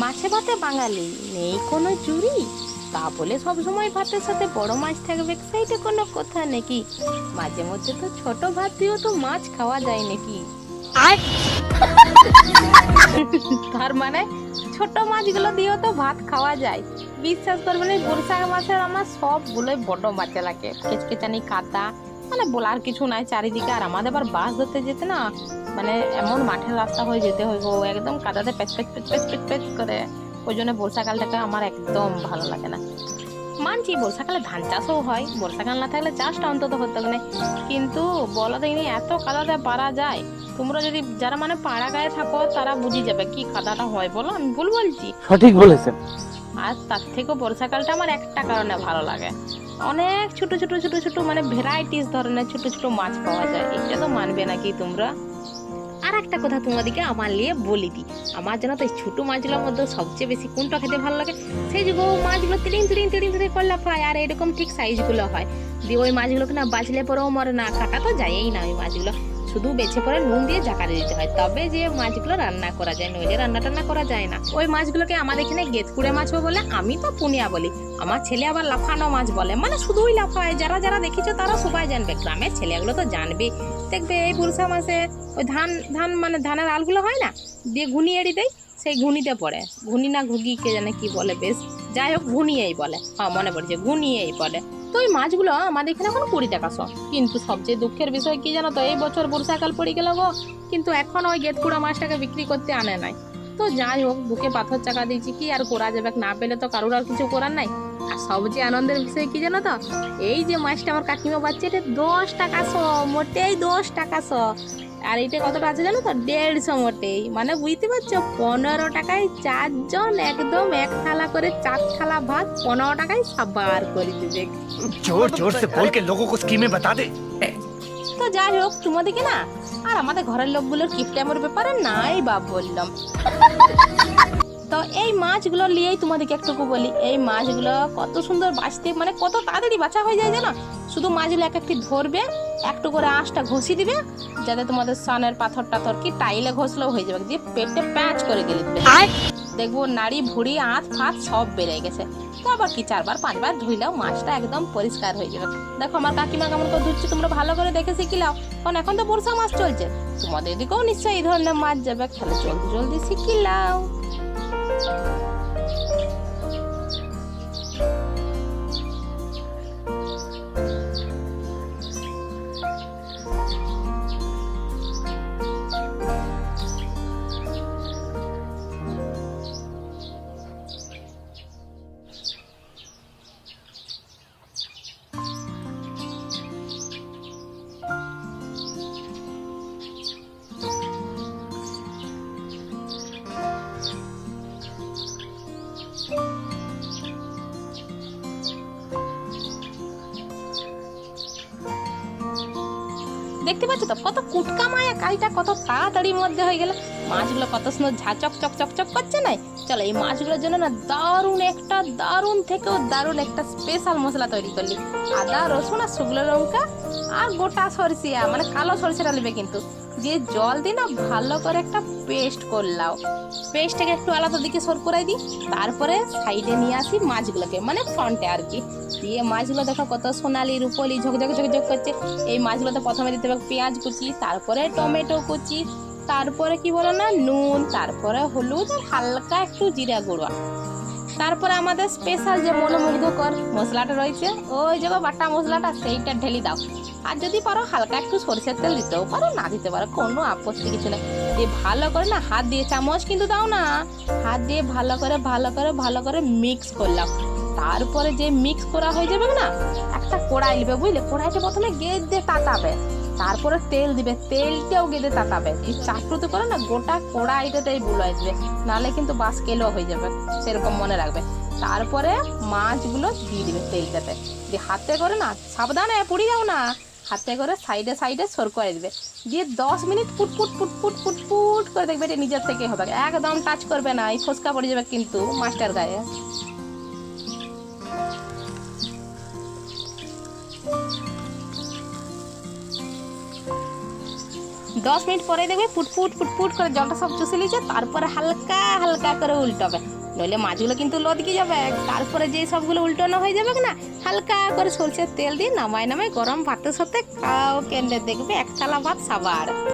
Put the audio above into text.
মাছে ভাতে বাঙালি নেই কোনো চুরি? তা বলে সবসময় ভাতের সাথে বড় মাছ থাকবে সেইটা কোনো কথা নাকি? মাঝে মধ্যে তো ছোট ভাত দিয়েও তো মাছ খাওয়া যায় নাকি? আর তার মানে ছোট মাছগুলো দিয়েও তো ভাত খাওয়া যায়। বিশ্বাস করবেন এই বর্ষা মাছের আমার সবগুলোই বড় মাছে লাগে। কেচকেচানি কাদা মানে বলার কিছু নাই চারিদিকে আর আমাদের আবার বাস ধরতে যেতে না মানে এমন মাঠের রাস্তা হয়ে যেতে গো একদম কাদাতে পেচ পেচ পেচ পেচ পেচ পেচ করে। ওই জন্য বর্ষাকালটাকে আমার একদম ভালো লাগে না। মানছি বর্ষাকালে ধান চাষও হয় বর্ষাকাল না থাকলে চাষটা অন্তত হতে হবে না। কিন্তু বলা দেখিনি এত কাদাতে পারা যায় তোমরা যদি যারা মানে পাড়া গায়ে থাকো তারা বুঝে যাবে কি কাদাটা হয় বলো আমি ভুল বলছি? সঠিক বলেছেন। আর তার থেকেও বর্ষাকালটা আমার একটা কারণে ভালো লাগে। অনেক ছোট ছোট ছোট ছোট মানে ভ্যারাইটিস ধরনের ছোট ছোট মাছ পাওয়া যায়। এটা তো মানবে নাকি তোমরা? আর একটা কথা তোমাদেরকে আমার নিয়ে বলি দিই। আমার যেন তো এই ছোট মাছগুলোর মধ্যে সবচেয়ে বেশি কোনটা খেতে ভালো লাগে? সেই যে গো মাছগুলো তিরিং তিরিং তিরিং তিরিং করলে ফ্রাই আর এরকম ঠিক সাইজগুলো হয়। দিয়ে ওই মাছগুলোকে না বাঁচলে পরেও মরে না, কাটা তো যায়ই না ওই মাছগুলো। শুধু বেছে পরে নুন দিয়ে জাকারে দিতে হয়। তবে যে মাছগুলো রান্না করা যায়, নইলে রান্না টান্না করা যায় না। ওই মাছগুলোকে আমাদের এখানে গেতকুড়ে মাছও বলে আমি তো পুনিয়া বলি। আমার ছেলে আবার লাফানো মাছ বলে। মানে শুধুই লাফায়। যারা যারা দেখেছ তারা সবাই জানবে। গ্রামের ছেলেগুলো তো জানবে দেখবে এই বর্ষা মাসে ওই ধান ধান মানে ধানের আলগুলো হয় না? দিয়ে ঘুনি এড়ি দেয় সেই ঘুনিতে পড়ে। ঘুনি না ঘুগি কে জানে কি বলে, বেশ। যাই হোক, ঘুনিয়েই বলে। হ্যাঁ মনে পড়ছে ঘুনিয়েই বলে। তো ওই মাছগুলো আমাদের এখানে এখন কুড়ি টাকা শ কিন্তু সবচেয়ে দুঃখের বিষয় কি জানো তো, এই বছর বর্ষাকাল পড়ে গেল গো। কিন্তু এখন ওই গেতকুড়া মাছটাকে বিক্রি করতে আনে নাই। তো যাই হোক, বুকে পাথর চাকা দিয়েছি কি আর করা যাবে? না পেলে তো কারোর আর কিছু করার নাই। আর সবচেয়ে আনন্দের বিষয় কি জানো তো, এই যে মাছটা আমার কাকিমা পাচ্ছে, এটা দশ টাকা শ মোটেই দশ টাকা শ আর এইটা কতটা আছে জানো তো? দেড়শো মোটেই। মানে বুঝতে পারছ? পনেরো টাকায় চারজন একদম এক থালা করে চার থালা ভাত পনেরো টাকায় সাবার করে দেবে। জোর জোর সে বলকে লোককে স্কিমে বাতা দে। তো যাই হোক তোমাদেরকে না আর আমাদের ঘরের লোকগুলোর কিপটামের ব্যাপারে নাই বা বললাম। তো এই মাছগুলো নিয়েই তোমাদেরকে একটুকু বলি। এই মাছগুলো কত সুন্দর বাঁচতে মানে কত তাড়াতাড়ি বাঁচা হয়ে যায় জানো? শুধু মাছগুলো এক একটি ধরবে একটু করে আঁশটা ঘষি দিবে যাতে তোমাদের সানের পাথর টাথর কি টাইলে ঘষলেও হয়ে যাবে। দিয়ে পেটে প্যাঁচ করে গেলে দেখব নাড়ি ভুড়ি আঁত ফাঁত সব বেড়ে গেছে। তো আবার কি চারবার পাঁচবার ধুইলেও মাছটা একদম পরিষ্কার হয়ে যাবে। দেখো আমার কাকিমা কেমন করে ধুচ্ছে তোমরা ভালো করে দেখে শিখিলাও কারণ এখন তো বর্ষা মাছ চলছে। তোমাদের এদিকেও নিশ্চয়ই এই ধরনের মাছ যাবে। তাহলে জলদি জলদি শিখিলাও দেখতে পাচ্ছ তো? কত কুটকা মায়া কাজটা কত তাড়াতাড়ির মধ্যে হয়ে গেল। মাছগুলো কত সুন্দর ঝাঁচক চক চক চক করছে না চলো, এই মাছগুলোর জন্য না দারুণ একটা, দারুণ থেকেও দারুণ একটা স্পেশাল মশলা তৈরি করলি। আদা, রসুন আর শুকনো লঙ্কা আর গোটা সরষে মানে কালো সরষেটা নেবে কিন্তু। দিয়ে জল দিয়ে না ভালো করে একটা পেস্ট করলাও পেস্টটাকে একটু আলাদা দিকে সর করাই দিই, তারপরে সাইডে নিয়ে আসি মাছগুলোকে মানে ফ্রন্টে আর কি। দিয়ে মাছগুলো দেখো কত সোনালি, রূপলি ঝকঝক ঝকঝক করছে। এই মাছগুলোতে প্রথমে দিতে হবে পেঁয়াজ কুচি, তারপরে টমেটো কুচি, তারপরে কি বলো না, নুন, তারপরে হলুদ আর হালকা একটু জিরা গুঁড়ো। তারপরে আমাদের স্পেশাল যে মনোমুগ্ধকর মশলাটা রয়েছে, ওই যে বাটা মশলাটা, সেইটা ঢেলে দাও। আর যদি পারো হালকা একটু সরষের তেল দিতেও পারো, না দিতে পারো, কোনো আপত্তি কিছু নেই। দিয়ে ভালো করে না হাত দিয়ে চামচ কিন্তু দাও না, হাত দিয়ে ভালো করে ভালো করে ভালো করে মিক্স করলাম। তারপরে যে মিক্স করা হয়ে যাবে না, একটা কড়াই নেবে বুঝলে? কড়াইটা প্রথমে গেদে তাতাবে। তারপরে তেল দিবে, তেলটাও গেদে তাতাবে। এই চাটুতে করে না গোটা কড়াইটাতেই বুলাই দিবে নাহলে কিন্তু বাস কেলো হয়ে যাবে, সেরকম মনে রাখবে। তারপরে মাছগুলো দিয়ে দিবে তেলটাতে। দিয়ে হাতে করে না, সাবধানে পুড়ি যাও না। হাতে করে সাইডে সাইডে সর করে দিবে। দিয়ে দশ মিনিট ফুট ফুট ফুট করে দেখবে এটা নিজের থেকে হবে। একদম টাচ করবে না, এই ফসকা পড়ে যাবে কিন্তু মাস্টার গায়ে। দশ মিনিট পরে দেখবে ফুটফুট ফুটফুট করে জলটা সব চুষে নিয়েছে, তারপরে হালকা হালকা করে উল্টাবে। নইলে মাছগুলো কিন্তু লদকে যাবে। তারপরে যে সবগুলো উল্টানো হয়ে যাবে না, হালকা করে সরষের তেল দিয়ে নামায় নামায় গরম ভাতের সাথে খাও। কেন্দ্রে দেখবে? এক থালা ভাত সাবার।